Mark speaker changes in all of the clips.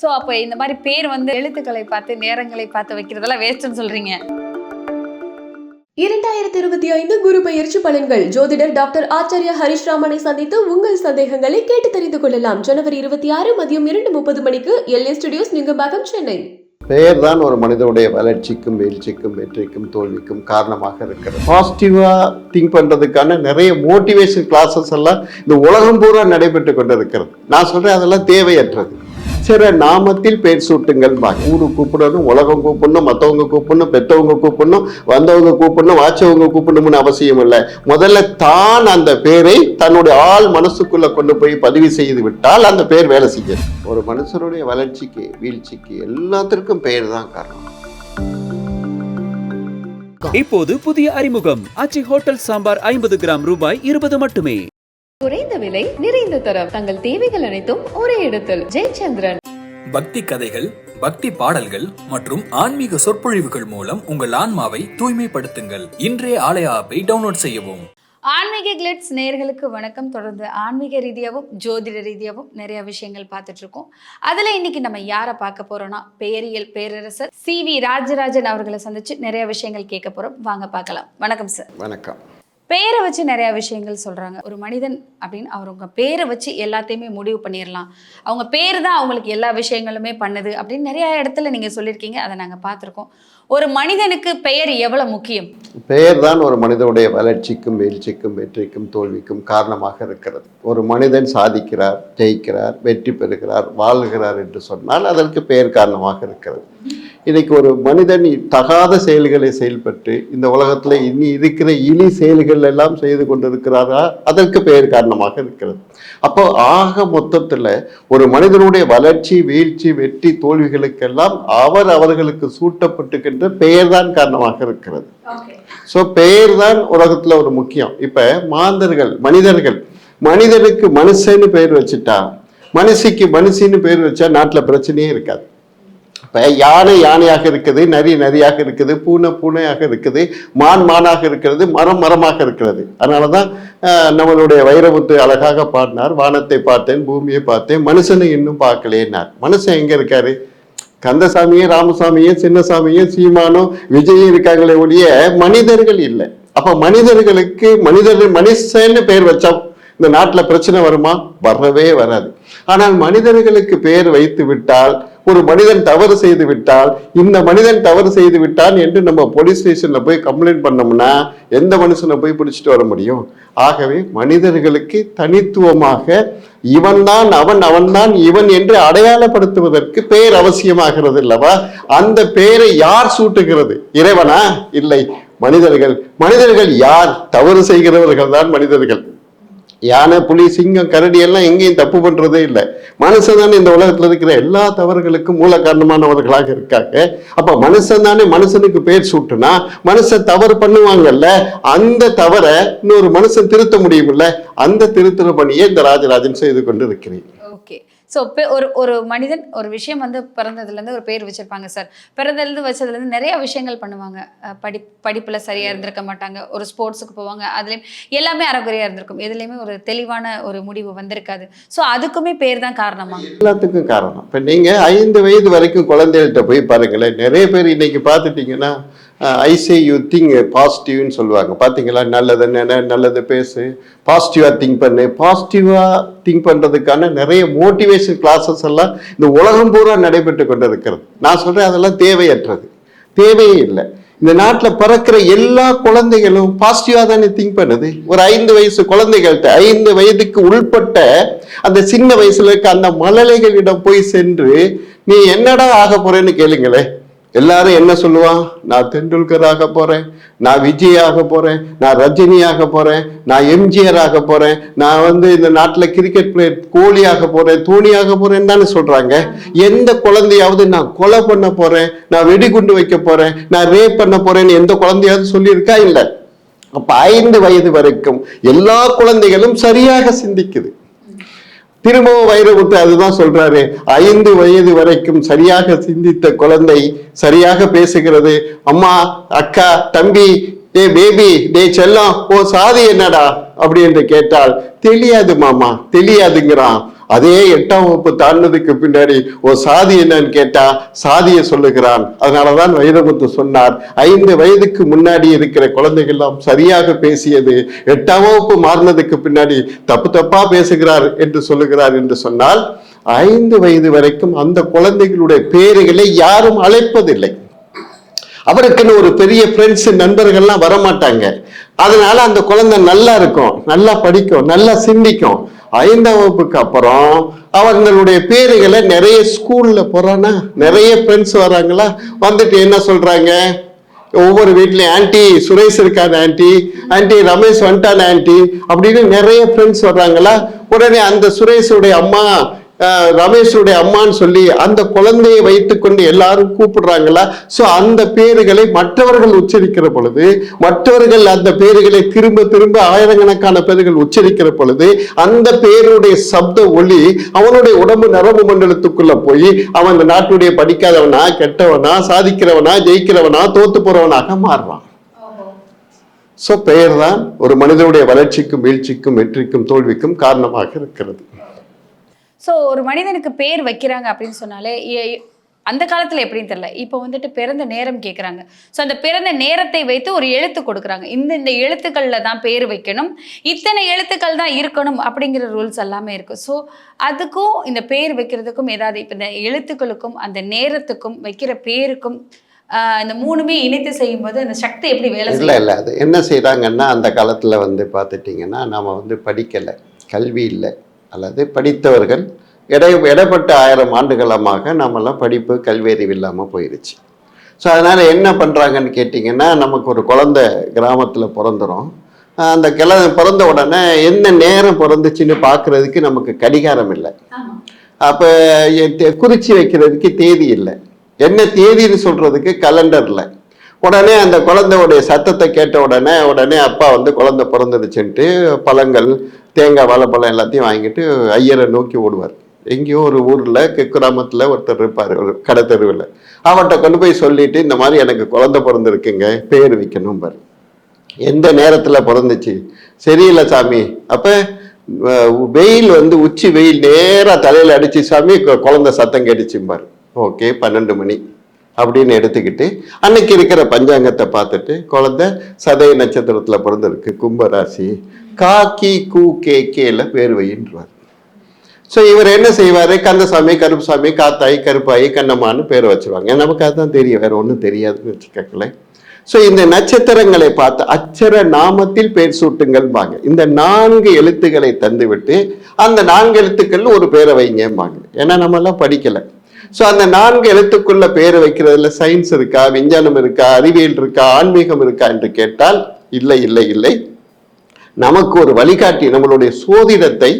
Speaker 1: So அப்போ இந்த மாதிரி பேர் வந்து எழுத்துக்களை பார்த்து நேரங்களை பார்த்து வைக்கிறதெல்லாம் வேஸ்ட்னு சொல்றீங்க.
Speaker 2: இரண்டாயிரத்தி இருபத்தி ஐந்து குரு பெயர்ச்சி பலன்கள். ஜோதிடர் டாக்டர் ஆச்சாரியா ஹரிஷ் ராமனை சந்தித்து உங்கள் சந்தேகங்களை கேட்டு தெரிந்து கொள்ளலாம். ஜனவரி இருபத்தி ஆறு மதியம் இரண்டு முப்பது மணிக்கு எல்ஏ ஸ்டுடியோஸ் நிங்கம்பாக்கம் சென்னை.
Speaker 3: பெயர் தான் ஒரு மனிதனுடைய வளர்ச்சிக்கும் வீழ்ச்சிக்கும் வெற்றிக்கும் தோல்விக்கும் காரணமாக இருக்கிறது. பாசிட்டிவா திங்க் பண்றதுக்கான நிறைய மோட்டிவேஷன் கிளாஸஸ் எல்லாம் இந்த உலகம் பூரா நடைபெற்று கொண்டிருக்கிறது. நான் சொல்றேன் அதெல்லாம் தேவையற்றது. சில நாமத்தில் பேர் சூட்டுங்கள். ஊரு கூப்பிடணும் உலகம் கூப்பிடணும் மற்றவங்க கூப்பிடணும் பெற்றவங்க கூப்பிடணும் வந்தவங்க கூப்பிடணும் வாச்சவங்க கூப்பிடணும்னு அவசியம் இல்லை. முதல்ல தான் அந்த பேரை தன்னுடைய ஆள் மனசுக்குள்ள கொண்டு போய் பதிவு செய்து விட்டால் அந்த பேர் வேலை செய்யும் ஒரு மனுஷனுடைய வளர்ச்சிக்கு வீழ்ச்சிக்கு எல்லாத்திற்கும் பெயர் தான் காரணம்.
Speaker 4: இப்போது புதிய அறிமுகம். அச்சி ஹோட்டல் சாம்பார் ஐம்பது கிராம் ரூபாய் இருபது மட்டுமே.
Speaker 2: குறைந்த விலை நிறைந்த தரம். தங்கள் தேவைகள் அனைத்தும் ஒரே இடத்தில். ஜெயச்சந்திரன்.
Speaker 5: பக்தி கதைகள் பக்தி பாடல்கள் மற்றும் ஆன்மீக சொற்பொழிவுகள் மூலம் உங்கள் ஆன்மாவை தூய்மைப்படுத்துங்கள். இன்றைய ஆலய ஆப்பை டவுன்லோட் செய்யவும்.
Speaker 1: ஆன்மீக கிளிட்ஸ் நேயர்களுக்கு வணக்கம். தொடர்ந்து ஆன்மீக ரீதியாகவும் ஜோதிட ரீதியாகவும் நிறைய விஷயங்கள் பார்த்துட்டு இருக்கோம் அதில் இன்னைக்கு நம்ம யாரை பார்க்க போறோம்னா பெயரியல் பேரரசர் சி வி ராஜராஜன் அவர்களை சந்திச்சு நிறைய விஷயங்கள் கேட்க போறோம். வாங்க பார்க்கலாம். வணக்கம் சார்
Speaker 3: வணக்கம்.
Speaker 1: பேரை வச்சு நிறைய விஷயங்கள் சொல்கிறாங்க ஒரு மனிதன் அப்படின்னு அவங்க பேரை வச்சு எல்லாத்தையுமே முடிவு பண்ணிடலாம் அவங்க பேர் தான் அவங்களுக்கு எல்லா விஷயங்களுமே பண்ணுது அப்படின்னு நிறைய இடத்துல நீங்கள் சொல்லியிருக்கீங்க அதை நாங்கள் பார்த்துருக்கோம். ஒரு மனிதனுக்கு பெயர் எவ்வளவு முக்கியம்?
Speaker 3: பெயர் தான் ஒரு மனிதனுடைய வளர்ச்சிக்கும் வீழ்ச்சிக்கும் வெற்றிக்கும் தோல்விக்கும் காரணமாக இருக்கிறது. ஒரு மனிதன் சாதிக்கிறார் ஜெயிக்கிறார் வெற்றி பெறுகிறார் வாழ்கிறார் என்று சொன்னால் அதற்கு பெயர் காரணமாக இருக்கிறது. இன்னைக்கு ஒரு மனிதன் தகாத செயல்களை செயல்பட்டு இந்த உலகத்தில் இனி இருக்கிற இனி செயல்கள் எல்லாம் செய்து கொண்டிருக்கிறாரா? அதற்கு பெயர் காரணமாக இருக்கிறது. அப்போ ஆக மொத்தத்தில் ஒரு மனிதனுடைய வளர்ச்சி வீழ்ச்சி வெற்றி தோல்விகளுக்கெல்லாம் அவர் அவர்களுக்கு சூட்டப்பட்டுக்கின்ற பெயர் தான் காரணமாக இருக்கிறது. ஸோ பெயர் தான் உலகத்தில் ஒரு முக்கியம். இப்போ மாந்தர்கள் மனிதர்கள் மனிதனுக்கு மனுஷன்னு பெயர் வச்சுட்டா மனுஷிக்கு மனுஷின்னு பெயர் வச்சா நாட்டில் பிரச்சனையே இருக்காது. இப்போ யானை யானையாக இருக்குது நரி நரியாக இருக்குது பூனை பூனையாக இருக்குது மான் மானாக இருக்கிறது மரம் மரமாக இருக்கிறது. அதனால தான் நம்மளுடைய வைரமுத்து அழகாக பாடினார் வானத்தை பார்த்தேன் பூமியை பார்த்தேன் மனுஷனை இன்னும் பார்க்கலேன்னார். மனுஷன் எங்கே இருக்காரு? கந்தசாமியும் ராமசாமியும் சின்னசாமியும் சீமானும் விஜயும் இருக்காங்களே ஒழிய மனிதர்கள் இல்லை. அப்ப மனிதர்களுக்கு மனிதர்கள் மனுஷன்னு பெயர் வச்சா இந்த நாட்டில் பிரச்சனை வருமா? வரவே வராது. ஆனால் மனிதர்களுக்கு பெயர் வைத்து விட்டால் ஒரு மனிதன் தவறு செய்து விட்டால் இந்த மனிதன் தவறு செய்து விட்டான் என்று நம்ம போலீஸ் ஸ்டேஷன்ல போய் கம்ப்ளைண்ட் பண்ணோம்னா எந்த மனுஷனை போய் பிடிச்சிட்டு வர முடியும்? ஆகவே மனிதர்களுக்கு தனித்துவமாக இவன்தான் அவன் அவன்தான் இவன் என்று அடையாளப்படுத்துவதற்கு பெயர் அவசியமாகிறது அல்லவா? அந்த பெயரை யார் சூட்டுகிறது? இறைவனா? இல்லை மனிதர்கள். மனிதர்கள் யார்? தவறு செய்கிறவர்கள் தான் மனிதர்கள். யானை புலி சிங்கம் கரடி எல்லாம் எங்கேயும் தப்பு பண்றதே இல்லை. மனுஷன் தானே இந்த உலகத்தில் இருக்கிற எல்லா தவறுகளுக்கும் மூல காரணமானவர்களாக இருக்காங்க. அப்ப மனுஷன் தானே மனுஷனுக்கு பேர் சூட்டுனா மனுஷன் தவறு பண்ணுவாங்கல்ல அந்த தவறை இன்னொரு மனுஷன் திருத்த முடியுமில்ல அந்த திருத்துற பணியை இந்த ராஜராஜன் செய்து கொண்டு இருக்கிறேன்
Speaker 1: ஸோ ஒரு ஒரு மனிதன் ஒரு விஷயம் வந்து பிறந்ததுலேருந்து ஒரு பேர் வச்சிருப்பாங்க சார் பிறந்ததுலேருந்து வச்சதுலேருந்து நிறைய விஷயங்கள் பண்ணுவாங்க. படி படிப்பில் சரியாக இருந்திருக்க மாட்டாங்க. ஒரு ஸ்போர்ட்ஸுக்கு போவாங்க. அதுலேயும் எல்லாமே அறகுறையாக இருந்திருக்கும். எதுலேயுமே ஒரு தெளிவான ஒரு முடிவு வந்திருக்காது. ஸோ அதுக்குமே பேர் தான் காரணமா?
Speaker 3: எல்லாத்துக்கும் காரணம். இப்போ நீங்கள் ஐந்து வயது வரைக்கும் குழந்தைகள்கிட்ட போய் பாருங்களேன். நிறைய பேர் இன்னைக்கு பார்த்துட்டீங்கன்னா ஐசே யூ திங்க் பாசிட்டிவ்னு சொல்லுவாங்க. பார்த்தீங்களா நல்லது நினை நல்லது பேசு. பாசிட்டிவாக திங்க் பண்ணு. பாசிட்டிவாக திங்க் பண்ணுறதுக்கான நிறைய மோட்டிவேஷன் கிளாஸஸ் எல்லாம் இந்த உலகம் பூரா நடைபெற்று கொண்டு இருக்கிறது நான் சொல்கிறேன் அதெல்லாம் தேவையற்றது. தேவையே இல்லை. இந்த நாட்டில் பிறக்கிற எல்லா குழந்தைகளும் பாசிட்டிவாக தானே திங்க் பண்ணுது? ஒரு ஐந்து வயசு குழந்தைகள்கிட்ட ஐந்து வயதுக்கு உள்பட்ட அந்த சின்ன வயசுல இருக்க அந்த மழலைகளிடம் போய் சென்று நீ என்னடா ஆக போறேன்னு கேளுங்களேன். எல்லாரும் என்ன சொல்லுவான் நான் தெண்டுல்கர் ஆக போறேன் நான் விஜய் ஆக போறேன் நான் ரஜினி ஆக போறேன் நான் எம்ஜிஆர் ஆக போறேன் நான் வந்து இந்த நாட்டில் கிரிக்கெட் பிளேயர் கோலி ஆக போறேன் தோனி ஆக போறேன்னு தானே சொல்றாங்க. எந்த குழந்தையாவது நான் கொலை பண்ண போறேன் நான் வெடிகுண்டு வைக்க போறேன் நான் ரேப் பண்ண போறேன்னு எந்த குழந்தையாவது சொல்லியிருக்கா? இல்லை. அப்ப ஐந்து வயது வரைக்கும் எல்லா குழந்தைகளும் சரியாக சிந்திக்குது. திரும்பவும் வைரமுத்து அதுதான் சொல்றாரு. ஐந்து வயது வரைக்கும் சரியாக சிந்தித்த குழந்தை சரியாக பேசுகிறது. அம்மா அக்கா தம்பி டே பேபி டே செல்லம் ஓ சாதி என்னடா? அப்படி என்று கேட்டால் தெரியாது மாமா தெரியாதுங்கிறான். அதே எட்டாம் வகுப்பு தாண்டினதுக்கு பின்னாடி ஒரு சாதி என்னன்னு கேட்டா சாதியை சொல்லுகிறான். அதனாலதான் வைரமுத்து சொன்னார் ஐந்து வயதுக்கு முன்னாடி இருக்கிற குழந்தைகள் எல்லாம் சரியாக பேசியது எட்டாம் வகுப்பு மாறினதுக்கு பின்னாடி தப்பு தப்பா பேசுகிறார் என்று சொல்லுகிறார் என்று சொன்னால் ஐந்து வயது வரைக்கும் அந்த குழந்தைகளுடைய பேர்களை யாரும் அழைப்பதில்லை. அவருக்குன்னு ஒரு பெரிய ஃப்ரெண்ட்ஸ் நண்பர்கள்லாம் வரமாட்டாங்க. அதனால அந்த குழந்தை நல்லா இருக்கும் நல்லா படிக்கும் நல்லா சிந்திக்கும். ஐந்தாம் வகுப்புக்கு அப்புறம் அவங்களுடைய பேருகளை நிறைய ஸ்கூல்ல போறானா? நிறைய ஃப்ரெண்ட்ஸ் வராங்களா? வந்துட்டு என்ன சொல்றாங்க? ஒவ்வொரு வீட்லயும் ஆன்டி சுரேஷ் இருக்கான ஆன்டி ஆன்டி ரமேஷ் வந்துட்டான் ஆன்டி அப்படின்னு நிறைய ஃப்ரெண்ட்ஸ் வர்றாங்களா? உடனே அந்த சுரேஷுடைய அம்மா அஹ், ரமேஷுடைய அம்மான்னு சொல்லி அந்த குழந்தையை வைத்துக்கொண்டு எல்லாரும் கூப்பிடுறாங்களா? சோ அந்த பேர்களை மற்றவர்கள் உச்சரிக்கிற பொழுது மற்றவர்கள் அந்த பேர்களை திரும்ப திரும்ப ஆயிரக்கணக்கான பேர்கள் உச்சரிக்கிற பொழுது அந்த பேருடைய சப்த ஒளி அவனுடைய உடம்பு நரம்பு மண்டலத்துக்குள்ள போய் அவன் அந்த நாட்டுடைய படிக்காதவனா கெட்டவனா சாதிக்கிறவனா ஜெயிக்கிறவனா தோத்து போறவனாக மாறுவான் சோ பெயர் தான் ஒரு மனிதனுடைய வளர்ச்சிக்கும் வீழ்ச்சிக்கும் வெற்றிக்கும் தோல்விக்கும் காரணமாக இருக்கிறது.
Speaker 1: ஸோ ஒரு மனிதனுக்கு பேர் வைக்கிறாங்க அப்படின்னு சொன்னாலே அந்த காலத்தில் எப்படின்னு தெரியல. இப்போ வந்துட்டு பிறந்த நேரம் கேட்குறாங்க ஸோ அந்த பிறந்த நேரத்தை வைத்து ஒரு எழுத்து கொடுக்குறாங்க. இந்த இந்த எழுத்துக்களில் தான் பேர் வைக்கணும். இத்தனை எழுத்துக்கள் தான் இருக்கணும் அப்படிங்கிற ரூல்ஸ் எல்லாமே இருக்குது ஸோ அதுக்கும் இந்த பேர் வைக்கிறதுக்கும் ஏதாவது இப்போ இந்த எழுத்துக்களுக்கும் அந்த நேரத்துக்கும் வைக்கிற பேருக்கும் இந்த மூணுமே இணைத்து செய்யும்போது அந்த சக்தி எப்படி வேலை
Speaker 3: இல்லை இல்லை. அது என்ன செய்கிறாங்கன்னா அந்த காலத்தில் வந்து பார்த்துட்டிங்கன்னா நாம் வந்து படிக்கலை. கல்வி இல்லை. அல்லது படித்தவர்கள் இடை இடைப்பட்ட ஆயிரம் ஆண்டுகளமாக நம்மெல்லாம் படிப்பு கல்வி அறிவு இல்லாமல் போயிருச்சு. ஸோ அதனால் என்ன பண்ணுறாங்கன்னு கேட்டிங்கன்னா நமக்கு ஒரு குழந்தை கிராமத்தில் பிறந்துரும். ஆஹ் அந்த கிள பிறந்த உடனே என்ன நேரம் பிறந்துச்சுன்னு பார்க்குறதுக்கு நமக்கு கடிகாரம் இல்லை. அப்போ குறிச்சு வைக்கிறதுக்கு தேதி இல்லை. என்ன தேதின்னு சொல்கிறதுக்கு கலண்டர் இல்லை. உடனே அந்த குழந்தையுடைய சத்தத்தை கேட்ட உடனே உடனே அப்பா வந்து குழந்தை பிறந்துடுச்சுன்ட்டு பழங்கள் தேங்காய் வாழைப்பழம் எல்லாத்தையும் வாங்கிட்டு ஐயரை நோக்கி ஓடுவார். எங்கேயோ ஒரு ஊரில் கிராமத்தில் ஒருத்தர் இருப்பார் ஒரு கடை தெருவில். அவர்கிட்ட கொண்டு போய் சொல்லிட்டு இந்த மாதிரி எனக்கு குழந்தை பிறந்திருக்குங்க பேர் வைக்கணும் பாரு எந்த நேரத்தில் பிறந்துச்சு? சரியில்லை சாமி. அப்போ வெயில் வந்து உச்சி வெயில் நேராக தலையில் அடிச்சு சாமி குழந்த குழந்தை சத்தம் கேட்டுச்சும்பார். ஓகே பன்னெண்டு மணி. அப்படின்னு எடுத்துக்கிட்டு அன்னைக்கு இருக்கிற பஞ்சாங்கத்தை பார்த்துட்டு குழந்தை சதய நட்சத்திரத்தில் பிறந்திருக்கு கும்பராசி. காக்கி கூ கே கேல பேர் வையின்றார். ஸோ இவர் என்ன செய்வார்? கந்தசாமி கருப்புசாமி காத்தாயி கருப்பாயி கண்ணம்மான்னு பேர் வச்சுருவாங்க. நமக்கு அதுதான் தெரியும். வேற ஒன்றும் தெரியாதுன்னு வச்சுக்கங்களேன். ஸோ இந்த நட்சத்திரங்களை பார்த்து அச்சர நாமத்தில் பேர் சூட்டுங்கள்பாங்க இந்த நான்கு எழுத்துக்களை தந்துவிட்டு அந்த நான்கு எழுத்துக்கள் ஒரு பேரை வைங்கம்பாங்க. ஏன்னா நம்மெல்லாம் படிக்கலை. ஸோ அந்த நான்கு எழுத்துக்குள்ள பேர் வைக்கிறதுல சயின்ஸ் இருக்கா விஞ்ஞானம் இருக்கா அறிவியல் இருக்கா ஆன்மீகம் இருக்கா என்று கேட்டால் இல்லை இல்லை இல்லை. நமக்கு ஒரு வழிகாட்டி நம்மளுடைய சோதிடத்தை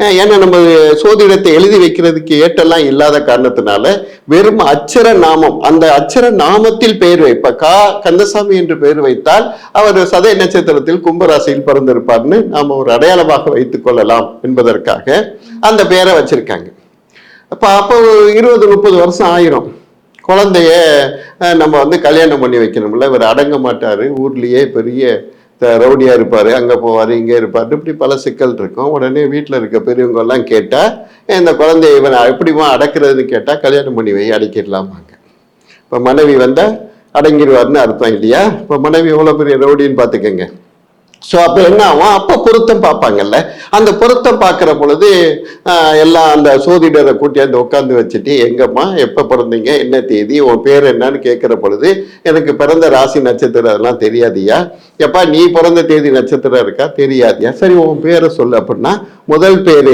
Speaker 3: ஏன்னா நம்ம சோதிடத்தை எழுதி வைக்கிறதுக்கு ஏட்டெல்லாம் இல்லாத காரணத்தினால வெறும் அச்சர நாமம் அந்த அச்சர நாமத்தில் பெயர் வைப்ப கா கந்தசாமி என்று பெயர் வைத்தால் அவர் சதய நட்சத்திரத்தில் கும்பராசியில் பிறந்திருப்பார்னு நாம ஒரு அடையாளமாக வைத்துக் கொள்ளலாம் என்பதற்காக அந்த பெயரை வச்சிருக்காங்க. அப்போ அப்போ இருபது முப்பது வருஷம் ஆயிரும். குழந்தைய நம்ம வந்து கல்யாணம் பண்ணி வைக்கணும்ல. இவர் அடங்க மாட்டார். ஊர்லேயே பெரிய ரவுடியாக இருப்பார். அங்கே போவார் இங்கே இருப்பார். இப்படி பல சிக்கல் இருக்கும். உடனே வீட்டில் இருக்க பெரியவங்க எல்லாம் கேட்டால் இந்த குழந்தைய இவன் எப்படிமா அடக்கிறதுன்னு கேட்டால் கல்யாணம் பண்ணி வை அடக்கிடலாமாங்க இப்போ மனைவி வந்தால் அடங்கிடுவார்னு அர்த்தம் இல்லையா? இப்போ மனைவி எவ்வளோ பெரிய ரவுடின்னு பார்த்துக்கங்க. ஸோ அப்போ என்ன ஆகும்? அப்போ பொருத்தம் பார்ப்பாங்கல்ல. அந்த பொருத்தம் பார்க்குற பொழுது எல்லாம் அந்த சோதிடரை கூட்டியாந்து உட்காந்து வச்சுட்டு எங்கம்மா எப்போ பிறந்தீங்க? என்ன தேதி? உன் பேர் என்னன்னு கேட்குற பொழுது எனக்கு பிறந்த ராசி நட்சத்திரம் அதெல்லாம் தெரியாதியா? எப்பா நீ பிறந்த தேதி நட்சத்திரம் இருக்கா? தெரியாதியா? சரி உன் பேரை சொல்லு. அப்படின்னா முதல் பேர்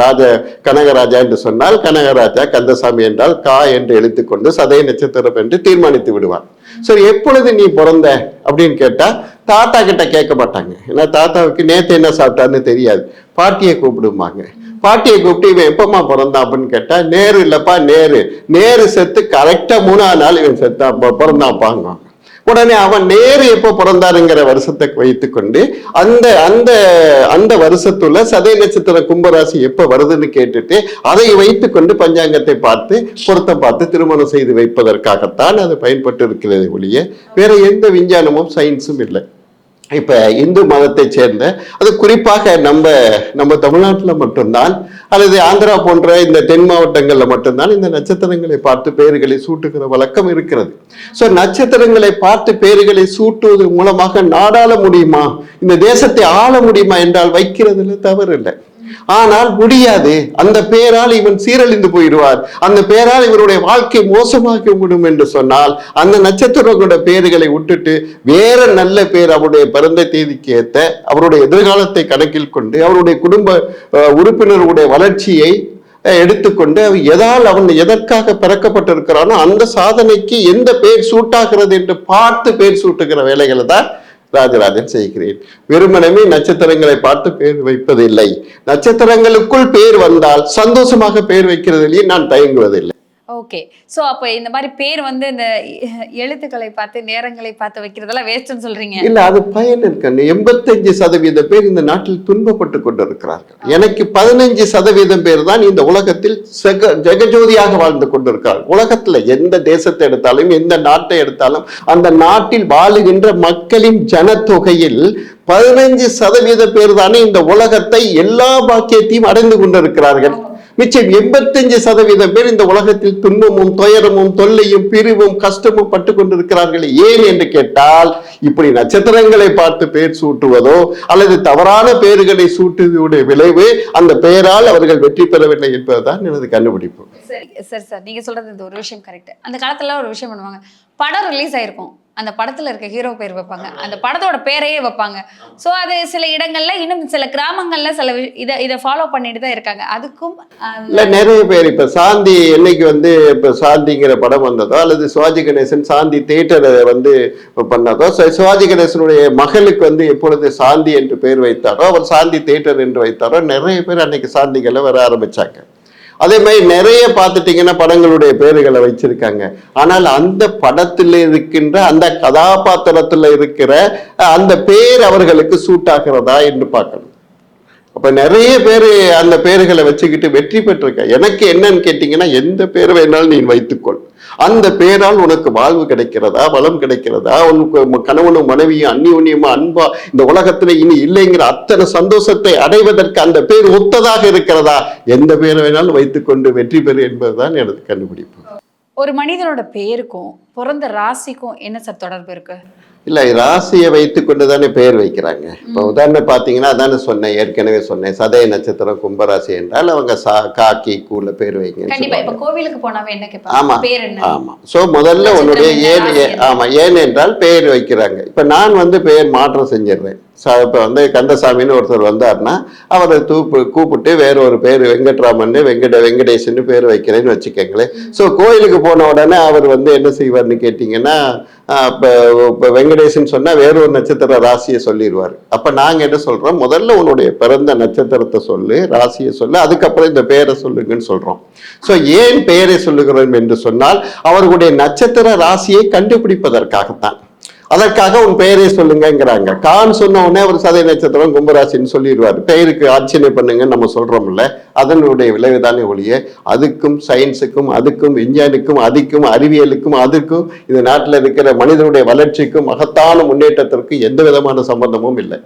Speaker 3: ராஜ கனகராஜா என்று சொன்னால் கனகராஜா கந்தசாமி என்றால் கா என்று எழுத்துக்கொண்டு சதய நட்சத்திரம் என்று தீர்மானித்து விடுவார் சரி எப்பொழுது நீ பிறந்த? அப்படின்னு கேட்டால் தாத்தா கிட்ட கேட்க மாட்டாங்க. ஏன்னா தாத்தாவுக்கு நேத்து என்ன சாப்பிட்டான்னு தெரியாது. பாட்டியை கூப்பிடுவாங்க பாட்டியை கூப்பிட்டு இவன் எப்பமா பிறந்தான் அப்படின்னு கேட்டா நேரு இல்லப்பா நேரு. நேரு செத்து கரெக்டா மூணாவது நாள் இவன் செத்தா ப- உடனே அவன் நேரு எப்போ பிறந்தாருங்கிற வருஷத்தை வைத்துக்கொண்டு அந்த அந்த அந்த வருஷத்துல சதய நட்சத்திர கும்பராசி எப்போ வருதுன்னு கேட்டுட்டு அதை வைத்துக்கொண்டு பஞ்சாங்கத்தை பார்த்து பொருத்தம் பார்த்து திருமணம் செய்து வைப்பதற்காகத்தான் அது பயன்பட்டு இருக்கிறது ஒழிய வேற எந்த விஞ்ஞானமும் சயின்ஸும் இல்லை. இப்ப இந்து மதத்தை சேர்ந்த அது குறிப்பாக நம்ம நம்ம தமிழ்நாட்டில் மட்டும்தான் அல்லது ஆந்திரா போன்ற இந்த தென் மாவட்டங்களில் மட்டும்தான் இந்த நட்சத்திரங்களை பார்த்து பெயர்களை சூட்டுகிற வழக்கம் இருக்கிறது. ஸோ நட்சத்திரங்களை பார்த்து பெயர்களை சூட்டுவது மூலமாக நாடாள முடியுமா? இந்த தேசத்தை ஆள முடியுமா என்றால் வைக்கிறதுல தவறு இல்லை ஆனால் முடியாது. அந்த பெயரால் இவன் சீரழிந்து போயிடுவார். அந்த பெயரால் இவருடைய வாழ்க்கை மோசமாக்கி விடும் என்று சொன்னால் அந்த நட்சத்திரங்களோட பெயர்களை விட்டுட்டு வேற நல்ல பேர் அவருடைய பிறந்த தேதிக்கு ஏத்த அவருடைய எதிர்காலத்தை கணக்கில் கொண்டு அவருடைய குடும்ப அஹ், உறுப்பினர்களுடைய வளர்ச்சியை எடுத்துக்கொண்டு எதால் அவன் எதற்காக பிறக்கப்பட்டிருக்கிறானோ அந்த சாதனைக்கு எந்த பேர் சூட்டாகிறது என்று பார்த்து பேர் சூட்டுகிற வேலைகளை தான் ராஜராஜன் செய்கிறேன். வெறுமனமே நட்சத்திரங்களை பார்த்து பேர் வைப்பதில்லை. நட்சத்திரங்களுக்குள் பேர் வந்தால் சந்தோஷமாக பேர் வைக்கிறதிலேயே நான் தயங்குவதில்லை.
Speaker 1: ஓகே ஸோ அப்போ இந்த மாதிரி பேர் வந்து இந்த எழுத்துக்களை பார்த்து நேரங்களை பார்த்து வைக்கிறதெல்லாம் வேஸ்ட்னு சொல்றீங்க.
Speaker 3: இல்ல அது பயன் இருக்கு எண்பத்தஞ்சு சதவீத பேர் இந்த நாட்டில் துன்பப்பட்டு கொண்டிருக்கிறார்கள். எனக்கு பதினஞ்சு சதவீதம் பேர் தான் இந்த உலகத்தில் செக ஜெகஜோதியாக வாழ்ந்து கொண்டிருக்கிறார்கள். உலகத்துல எந்த தேசத்தை எடுத்தாலும் எந்த நாட்டை எடுத்தாலும் அந்த நாட்டில் வாழுகின்ற மக்களின் ஜனத்தொகையில் பதினஞ்சு சதவீத பேர் தானே இந்த உலகத்தை எல்லா பாக்கியத்தையும் அடைந்து கொண்டிருக்கிறார்கள். மிச்சம் எண்பத்தஞ்சு சதவீதம் பேர் இந்த உலகத்தில் துன்பமும் துயரமும் தொல்லையும் பிரிவும் கஷ்டமும் பட்டு கொண்டிருக்கிறார்கள். ஏன் என்று கேட்டால் இப்படி நட்சத்திரங்களை பார்த்து பேர் சூட்டுவதோ அல்லது தவறான பெயர்களை சூட்டுவதுடைய விளைவு அந்த பெயரால் அவர்கள் வெற்றி பெறவில்லை என்பதுதான் எனது கண்டுபிடிப்பு.
Speaker 1: சரி சரி சார். நீங்க சொல்றது இந்த ஒரு விஷயம் கரெக்ட் அந்த காலத்துல ஒரு விஷயம் பண்ணுவாங்க. படம் ரிலீஸ் ஆயிருக்கும். அந்த படத்துல இருக்க ஹீரோ பேர் வைப்பாங்க. அந்த படத்தோட பேரையே வைப்பாங்க. ஸோ அது சில இடங்கள்ல இன்னும் சில கிராமங்கள்ல சில இதை இதை ஃபாலோ பண்ணிட்டு தான் இருக்காங்க. அதுக்கும்
Speaker 3: இல்ல நிறைய பேர் இப்ப சாந்தி என்னைக்கு வந்து இப்ப சாந்திங்கிற படம் வந்ததோ அல்லது சிவாஜி கணேசன் சாந்தி தேட்டரை வந்து பண்ணதோ சிவாஜி கணேசனுடைய மகளுக்கு வந்து எப்பொழுது சாந்தி என்று பேர் வைத்தாரோ அவர் சாந்தி தேட்டர் என்று வைத்தாரோ நிறைய பேர் அன்னைக்கு சாந்திகளை வர ஆரம்பிச்சாங்க. அதே மாதிரி நிறைய பார்த்துட்டீங்கன்னா படங்களுடைய பேர்களை வச்சிருக்காங்க. ஆனால் அந்த படத்தில் இருக்கின்ற அந்த கதாபாத்திரத்தில் இருக்கிற அந்த பேர் அவர்களுக்கு சூட் ஆகிறதா என்று பார்க்கணும். அப்ப நிறைய பேர் அந்த பேர்களை வச்சுக்கிட்டு வெற்றி பெற்றிருக்க. எனக்கு என்னன்னு கேட்டீங்கன்னா எந்த பேர் வேணாலும் நீ வைத்துக்கொள். அந்த பேரால் உனக்கு வாழ்வு கிடைக்கிறதா? வளம் கிடைக்கிறதா? உனக்கு கணவனும் மனைவியும் அந்நியோன்யமா அன்பா இந்த உலகத்துல இனி இல்லைங்கிற அத்தனை சந்தோஷத்தை அடைவதற்கு அந்த பேர் ஒத்ததாக இருக்கிறதா? எந்த பேர் வேணாலும் வைத்துக்கொண்டு வெற்றி பெறு என்பதுதான் எனது கண்டுபிடிப்பு.
Speaker 1: ஒரு மனிதனோட பேருக்கும் பிறந்த ராசிக்கும் என்ன சார் தொடர்பு இருக்கு?
Speaker 3: இல்ல ராசியை வைத்துக்கொண்டு தானே பெயர் வைக்கிறாங்க. இப்போ உதாரணம் பார்த்தீங்கன்னா அதானே சொன்னேன் ஏற்கனவே சொன்னேன். சதய நட்சத்திரம் கும்பராசி என்றால் அவங்க சா காக்கி கூல பேர் வைங்கன்னு
Speaker 1: கண்டிப்பா இப்ப
Speaker 3: சொல்லுவாங்க.
Speaker 1: கோவிலுக்கு போனாவே என்ன
Speaker 3: ஆமா
Speaker 1: கேட்பாங்க பேர் என்ன?
Speaker 3: ஆமா. சோ முதல்ல உன்னுடைய ஏன்
Speaker 1: என்ன,
Speaker 3: ஏ-
Speaker 1: ராசி என்ன?
Speaker 3: ஆமா ஏன் என்றால் பெயர் வைக்கிறாங்க. இப்ப நான் வந்து பெயர் மாற்றம் செஞ்சிடுறேன். இப்ப வந்து கந்தசாமின்னு ஒருத்தர் வந்தாருன்னா அவரை தூப்பு கூப்பிட்டு வேற ஒரு பேர் வெங்கட்ராமன் வெங்கட வெங்கடேசன் பேர் வைக்கிறேன்னு வச்சுக்கோங்களேன். ஸோ கோயிலுக்கு போன உடனே அவர் வந்து என்ன செய்வார்னு கேட்டிங்கன்னா இப்ப இப்ப வெங்கடேசன் சொன்னா வேற ஒரு நட்சத்திர ராசியை சொல்லிடுவார் அப்ப நாங்க என்ன சொல்றோம்? முதல்ல உன்னுடைய பிறந்த நட்சத்திரத்தை சொல்லு ராசியை சொல்லு அதுக்கப்புறம் இந்த பேரை சொல்லுங்கன்னு சொல்றோம். ஸோ ஏன் பெயரை சொல்லுகிறோம் என்று சொன்னால் அவர்களுடைய நட்சத்திர ராசியை கண்டுபிடிப்பதற்காகத்தான். அதற்காக உன் பெயரை சொல்லுங்கங்கிறாங்க. கான் சொன்ன உடனே அவர் சதய நட்சத்திரம் கும்பராசின்னு சொல்லிடுவார். பெயருக்கு அர்ச்சனை பண்ணுங்கன்னு நம்ம சொல்றோம்ல அதனுடைய விளைவுதானே ஒழிய அதுக்கும் சயின்ஸுக்கும் அதுக்கும் விஞ்ஞானிக்கும் அதுக்கும் அறிவியலுக்கும் அதுக்கும் இந்த நாட்டில் இருக்கிற மனிதனுடைய வளர்ச்சிக்கும் மகத்தான முன்னேற்றத்திற்கும் எந்த விதமான சம்பந்தமும் இல்லை.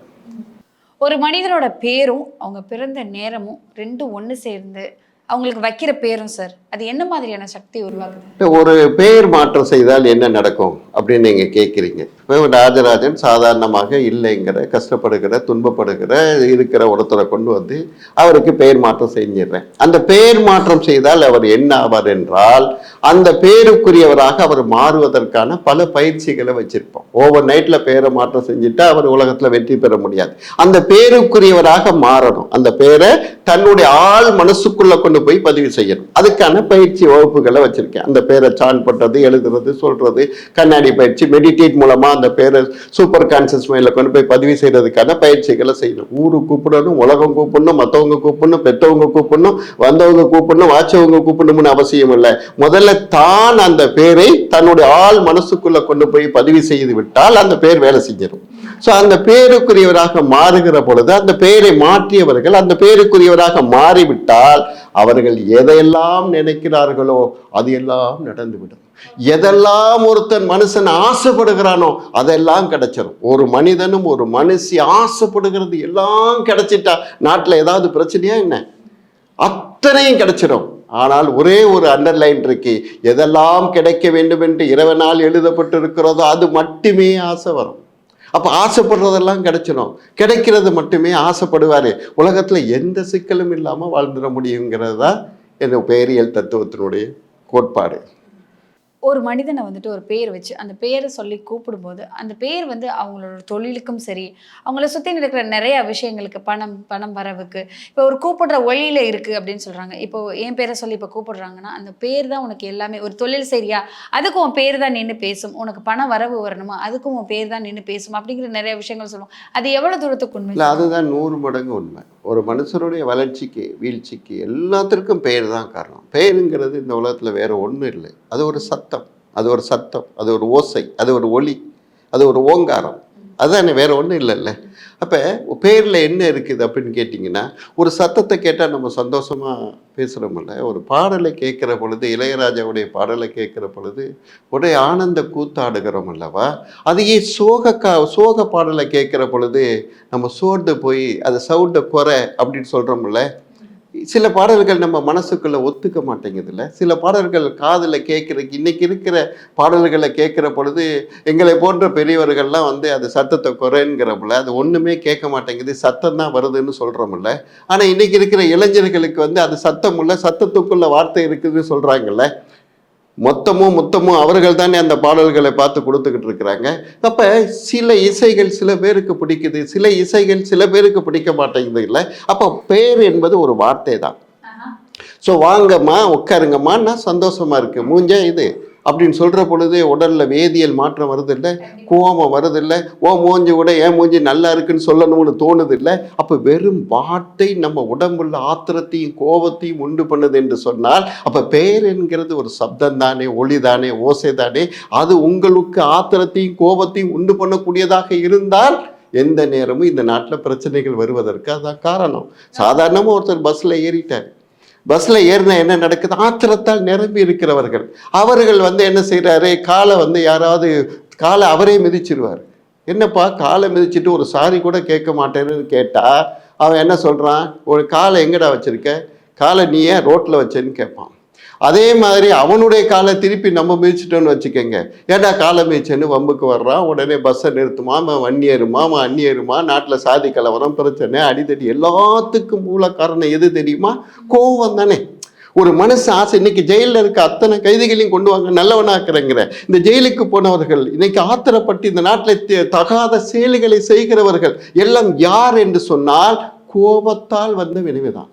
Speaker 1: ஒரு மனிதனோட பேரும் அவங்க பிறந்த நேரமும் ரெண்டும் ஒன்று சேர்ந்து அவங்களுக்கு வைக்கிற பேரும் சார் அது என்ன மாதிரியான சக்தி உருவாக்குது?
Speaker 3: ஒரு பெயர் மாற்றம் செய்தால் என்ன நடக்கும் அப்படின்னு நீங்க கேட்குறீங்க. இப்போ ராஜராஜன் சாதாரணமாக இல்லைங்கிற கஷ்டப்படுகிற துன்பப்படுகிற இருக்கிற ஒருத்தரை கொண்டு வந்து அவருக்கு பெயர் மாற்றம் செஞ்சிடுறேன். அந்த பெயர் மாற்றம் செய்தால் அவர் என்ன ஆவார் என்றால் அந்த பேருக்குரியவராக அவர் மாறுவதற்கான பல பயிற்சிகளை வச்சிருப்போம். ஓவர் நைட்ல பெயரை மாற்றம் செஞ்சுட்டா அவர் உலகத்துல வெற்றி பெற முடியாது. அந்த பேருக்குரியவராக மாறணும். அந்த பேரை தன்னுடைய ஆள் மனசுக்குள்ள கொண்டு போய் பதிவு செய்யணும். அதுக்கான பயிற்சி வகுப்புகளை வச்சிருக்கேன். அந்த பேரை சான் பண்ணுறது எழுதுறது சொல்றது கண்ணாடி பயிற்சி மெடிடேட் மூலமா அந்த பேரை சூப்பர் கான்சியஸ் மைண்டில் கொண்டு போய் பதிவு செய்கிறதுக்கான பயிற்சிகளை செய்யணும். ஊரு கூப்பிடணும் உலகம் கூப்பிடணும் மத்தவங்க கூப்பிடணும் பெற்றவங்க கூப்பிடணும் வந்தவங்க கூப்பிடணும் வாச்சவங்க கூப்பிடணும்னு அவசியம் இல்லை. முதல்ல தான் அந்த பேரை தன்னுடைய ஆள் மனசுக்குள்ள கொண்டு போய் பதிவு செய்து விட்டால் அந்த பேர் வேலை செஞ்சிடும் ஸோ அந்த பேருக்குரியவராக மாறுகிற பொழுது அந்த பெயரை மாற்றியவர்கள் அந்த பேருக்குரியவராக மாறிவிட்டால் அவர்கள் எதையெல்லாம் நினை நினைக்கிறார்களோ அது எல்லாம் நடந்துவிடும். எதெல்லாம் ஒருத்தன் மனுஷன் ஆசைப்படுகிறானோ அதெல்லாம் கிடைச்சிடும் ஒரு மனிதனும் ஒரு மனுஷி ஆசைப்படுகிறது எல்லாம் கிடைச்சிட்டா நாட்டில் ஏதாவது பிரச்சனையா என்ன? அத்தனையும் கிடைச்சிடும் ஆனால் ஒரே ஒரு அண்டர்லைன் இருக்கு எதெல்லாம் கிடைக்க வேண்டும் என்று இரவு நாள் எழுதப்பட்டிருக்கிறதோ அது மட்டுமே ஆசை வரும். அப்போ ஆசைப்படுறதெல்லாம் கிடைச்சிடும் கிடைக்கிறது மட்டுமே ஆசைப்படுவார். உலகத்தில் எந்த சிக்கலும் இல்லாமல் வாழ்ந்துட முடியுங்கிறது தான் இந்த பேரியல் தத்துவத்தினுடைய கோட்பாடு.
Speaker 1: ஒரு மனிதனை வந்துட்டு ஒரு பேர் வச்சு அந்த பேரை சொல்லி கூப்பிடும்போது அந்த பேர் வந்து அவங்களோட தொழிலுக்கும் சரி அவங்கள சுற்றி நடக்கிற நிறைய விஷயங்களுக்கு பணம் பணம் வரவுக்கு இப்போ ஒரு கூப்பிடுற ஒளியில இருக்கு அப்படின்னு சொல்றாங்க. இப்போ என் பேரை சொல்லி இப்போ கூப்பிடுறாங்கன்னா அந்த பேர் தான் உனக்கு எல்லாமே ஒரு தொழில் சரியா அதுக்கும் உன் பேர் தான் நின்று பேசும். உனக்கு பணம் வரவு வரணுமா? அதுக்கும் உன் பேர் தான் நின்று பேசும் அப்படிங்கிற நிறைய விஷயங்கள் சொல்லுவோம் அது எவ்வளவு தூரத்துக்கு உண்மை
Speaker 3: இல்லை அதுதான் நூறு மடங்கு உண்மை. ஒரு மனுஷனுடைய வளர்ச்சிக்கு வீழ்ச்சிக்கு எல்லாத்திற்கும் பெயர் தான் காரணம். பெயருங்கிறது இந்த உலகத்தில் வேற ஒன்றும் இல்லை. அது ஒரு சத்தம் அது ஒரு சத்தம் அது ஒரு ஓசை அது ஒரு ஒளி அது ஒரு ஓங்காரம். அதுதானே வேற ஒன்றும் இல்லைல்ல. அப்போ பேரில் என்ன இருக்குது அப்படின்னு கேட்டிங்கன்னா ஒரு சத்தத்தை கேட்டால் நம்ம சந்தோஷமாக பேசுகிறோமில்ல ஒரு பாடலை கேட்குற பொழுது இளையராஜாவுடைய பாடலை கேட்குற பொழுது உடைய ஆனந்த கூத்தாடுகிறோம் அல்லவா? அதையே சோக கா சோக பாடலை கேட்குற பொழுது நம்ம சோர்ந்து போய் அது சவுண்டை குறை அப்படின்னு சொல்கிறோம்ல சில பாடல்கள் நம்ம மனசுக்குள்ள ஒத்துக்க மாட்டேங்குதுல்ல. சில பாடல்கள் காதில் கேட்குறதுக்கு இன்னைக்கு இருக்கிற பாடல்களை கேட்குற பொழுது எங்களை போன்ற பெரியவர்கள்லாம் வந்து அது சத்தத்தை குறைங்கிறப்பல அது ஒன்றுமே கேட்க மாட்டேங்குது சத்தம் தான் வருதுன்னு சொல்கிறோம்ல ஆனால் இன்னைக்கு இருக்கிற இளைஞர்களுக்கு வந்து அது சத்தம் இல்லை சத்தத்துக்குள்ள வார்த்தை இருக்குதுன்னு சொல்கிறாங்கல்ல மொத்தமும் மொத்தமும் அவர்கள் தானே அந்த பாடல்களை பார்த்து கொடுத்துக்கிட்டு இருக்கிறாங்க. அப்போ சில இசைகள் சில பேருக்கு பிடிக்குது சில இசைகள் சில பேருக்கு பிடிக்க மாட்டேங்குது இல்லை? அப்போ பேர் என்பது ஒரு வார்த்தை தான் ஸோ வாங்கம்மா உட்காருங்கம்மான்னா சந்தோஷமா இருக்கு. மூஞ்சா இது. அப்படின்னு சொல்கிற பொழுது உடலில் வேதியியல் மாற்றம் வருதில்லை கோபம் ஓ மூஞ்சி விட ஏன் மூஞ்சி நல்லா இருக்குன்னு சொல்லணும்னு தோணுது இல்லை அப்போ வெறும் வார்த்தை நம்ம உடம்புள்ள ஆத்திரத்தையும் கோபத்தையும் உண்டு பண்ணுது என்று சொன்னால் அப்போ பேர் என்கிறது ஒரு சப்தம் தானே ஒளி தானே ஓசை தானே அது உங்களுக்கு ஆத்திரத்தையும் கோபத்தையும் உண்டு பண்ணக்கூடியதாக இருந்தால் எந்த நேரமும் இந்த நாட்டில் பிரச்சனைகள் வருவதற்கு அதான் காரணம். சாதாரணமாக ஒருத்தர் பஸ்ஸில் ஏறிட்டார். பஸ்ஸில் ஏறினா என்ன நடக்குது? ஆத்திரத்தால் நிரம்பி இருக்கிறவர்கள். அவர்கள் வந்து என்ன செய்கிறாரு காலை வந்து யாராவது காலை அவரே மிதிச்சிருவார். என்னப்பா காலை மிதிச்சிட்டு ஒரு சாரி கூட கேட்க மாட்டேன்னு கேட்டால் அவன் என்ன சொல்கிறான் ஒரு காலை எங்கடா வச்சிருக்க? காலை நீ ஏன் ரோட்டில் வச்சேன்னு கேட்பான். அதே மாதிரி அவனுடைய காலை திருப்பி நம்ம மிதிச்சிட்டோன்னு வச்சுக்கோங்க. ஏடா காலை மிதிச்சேன்னு வம்புக்கு வர்றான் உடனே பஸ்ஸை நிறுத்துமா அவன் அந்நியருமா அவன் நாட்டில் சாதி கலவரம் பிரச்சனை அடித்தடி எல்லாத்துக்கும் மூல காரணம் எது தெரியுமா? கோவம் தானே. ஒரு மனசு ஆசை இன்னைக்கு ஜெயிலில் இருக்க அத்தனை கைதிகளையும் கொண்டு வாங்க நல்லவனாக்குறேங்கிற. இந்த ஜெயிலுக்கு போனவர்கள் இன்னைக்கு ஆத்திரப்பட்டு இந்த நாட்டில் தகாத செயல்களை செய்கிறவர்கள் எல்லாம் யார் என்று சொன்னால் கோபத்தால் வந்த வினைவுதான்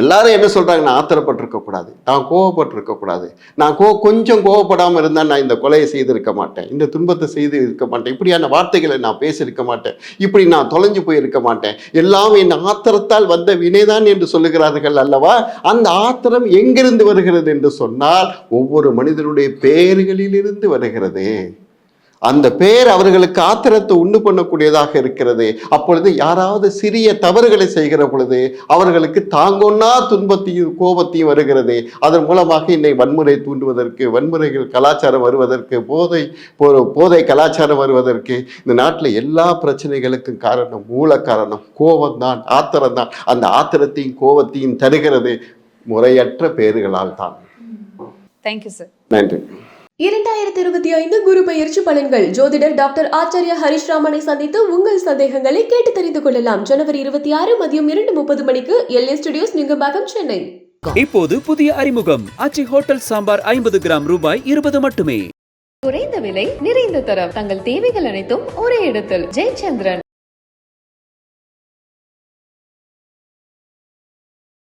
Speaker 3: எல்லாரும் என்ன சொல்கிறாங்க நான் ஆத்திரப்பட்டிருக்கக்கூடாது. நான் கோவப்பட்டிருக்கக்கூடாது. நான் கோ கொஞ்சம் கோவப்படாமல் இருந்தால் நான் இந்த கொலையை செய்திருக்க மாட்டேன். இந்த துன்பத்தை செய்து இருக்க மாட்டேன். இப்படியான வார்த்தைகளை நான் பேசியிருக்க மாட்டேன். இப்படி நான் தொலைஞ்சு போயிருக்க மாட்டேன். எல்லாம் என் ஆத்திரத்தால் வந்த வினைதான் என்று சொல்லுகிறார்கள் அல்லவா? அந்த ஆத்திரம் எங்கிருந்து வருகிறது என்று சொன்னால் ஒவ்வொரு மனிதனுடைய பெயர்களிலிருந்து வருகிறது. அந்த பேர் அவர்களுக்கு ஆத்திரத்தை உண்டு பண்ணக்கூடியதாக இருக்கிறது. அப்பொழுது யாராவது சிறிய தவறுகளை செய்கிற பொழுது அவர்களுக்கு தாங்கொன்னா துன்பத்தையும் கோபத்தையும் வருகிறது. அதன் மூலமாக இன்னை வன்முறை தூண்டுவதற்கு வன்முறைகள் கலாச்சாரம் வருவதற்கு போதை போ- போதை கலாச்சாரம் வருவதற்கு இந்த நாட்டில் எல்லா பிரச்சனைகளுக்கும் காரணம் மூல காரணம் கோபம்தான் ஆத்திரம்தான். அந்த ஆத்திரத்தையும் கோபத்தையும் தருகிறது முறையற்ற பேறுகளால் தான்.
Speaker 1: தேங்க்யூ சார்
Speaker 3: நன்றி.
Speaker 2: இரண்டாயிரத்தி இருபத்தி ஐந்து குரு பயிற்சி பலன்கள். ஜோதிடர் டாக்டர் ஆச்சாரியா ஹரிஷ் ராமனை சந்தித்து உங்கள் சந்தேகங்களை கேட்டு தெரிந்து கொள்ளலாம். ஜனவரி இருபத்தி ஆறு மதியம் இரண்டு முப்பது மணிக்கு எல்ஏ ஸ்டுடியோஸ் நுங்கம்பாக்கம் சென்னை.
Speaker 4: இப்போது புதிய அறிமுகம். ஆச்சி ஹோட்டல் சாம்பார் ஐம்பது கிராம் ரூபாய் இருபது மட்டுமே.
Speaker 6: குறைந்த விலை நிறைந்த தரம். தங்கள் தேவைகள் அனைத்தும் ஒரே இடத்தில். ஜெயச்சந்திரன்.